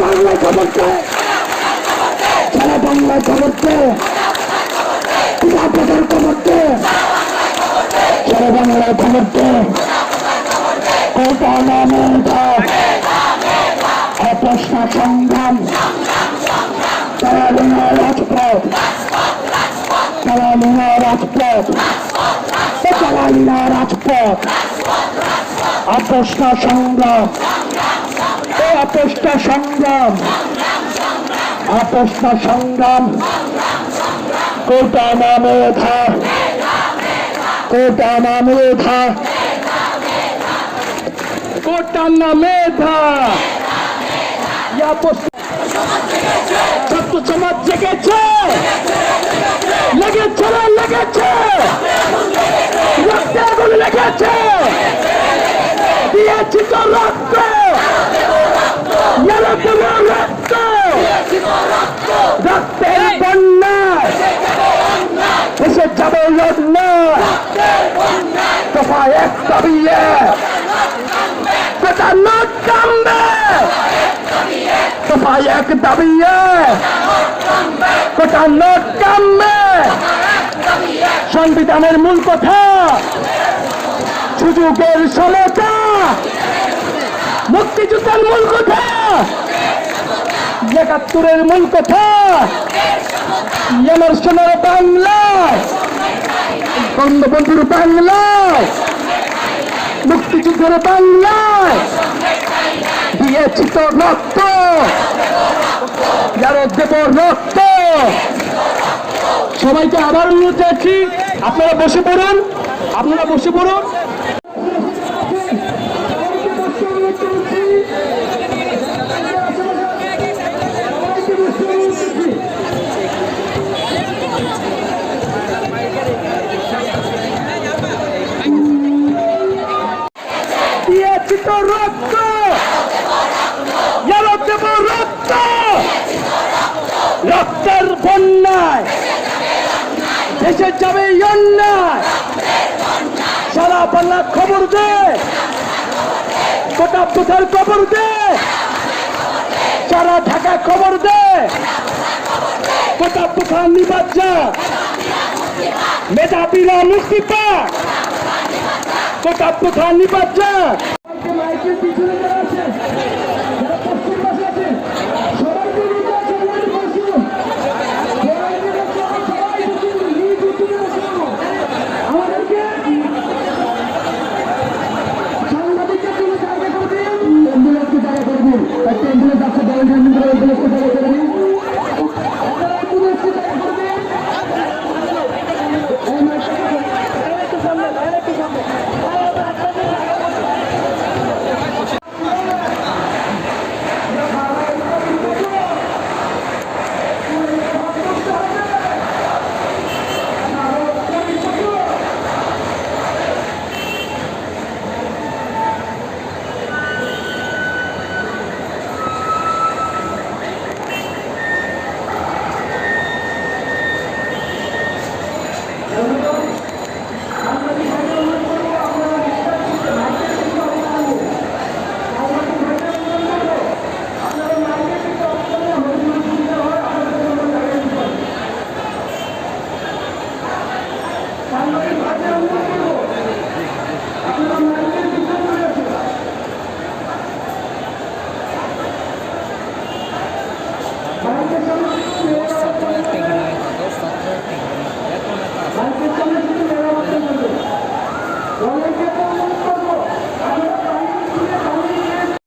বাংলা খবরকে সারা বাংলা খবরকে পিতাপতার খবরকে সারা বাংলা সংগ্রাম তারালিনা রাজপথ তারালিনা রাজপথ তারালিনা রাজপথ অপ্রশ্ন সংগ্রাম ও অপ্রশ্ন সংগ্রাম অপ্রশ্ন সংগ্রাম কোটা নামে থা কোটা নামে থা কোটা নামে থা ছাত্র সমাজ জেগেছে। লেগেছে লেগেছে। রক্তে আগুন লেগেছে। দিয়েছি তো রক্ত। রক্ত। রক্তের বন্যায় এসে যাবে লন্যায় দফা এক দাবি এক কোথা নোট কামবে? দাবি এক কোথা কামবে সংবিধানের মূল কথা, সুযোগের সমতা মুক্তিযুদ্ধের মূল কথা, একাত্তরের মূল কথা আমার সোনার বাংলায় বঙ্গবন্ধুর বাংলায় মুক্তিযুদ্ধের বাংলায় দিয়েছি তো রক্ত যারা দেব রক্ত সবাইকে আবার অনুরোধ যাচ্ছি আপনারা বসে পড়ুন। আপনারা বসে পড়ুন। দিয়েছি তো রক্ত দেব রক্ত রক্তের বন্যায় দেশে যাবে অন্যায়। সারা বাংলা খবর দে। গোটা পুথার খবর দে। সারা ঢাকা খবর দে। গোটা পুথার নিবাদ যা মেধাবীরা মুক্তি পাক। গোটা পুথার নিবাদ মাইকের পিছনে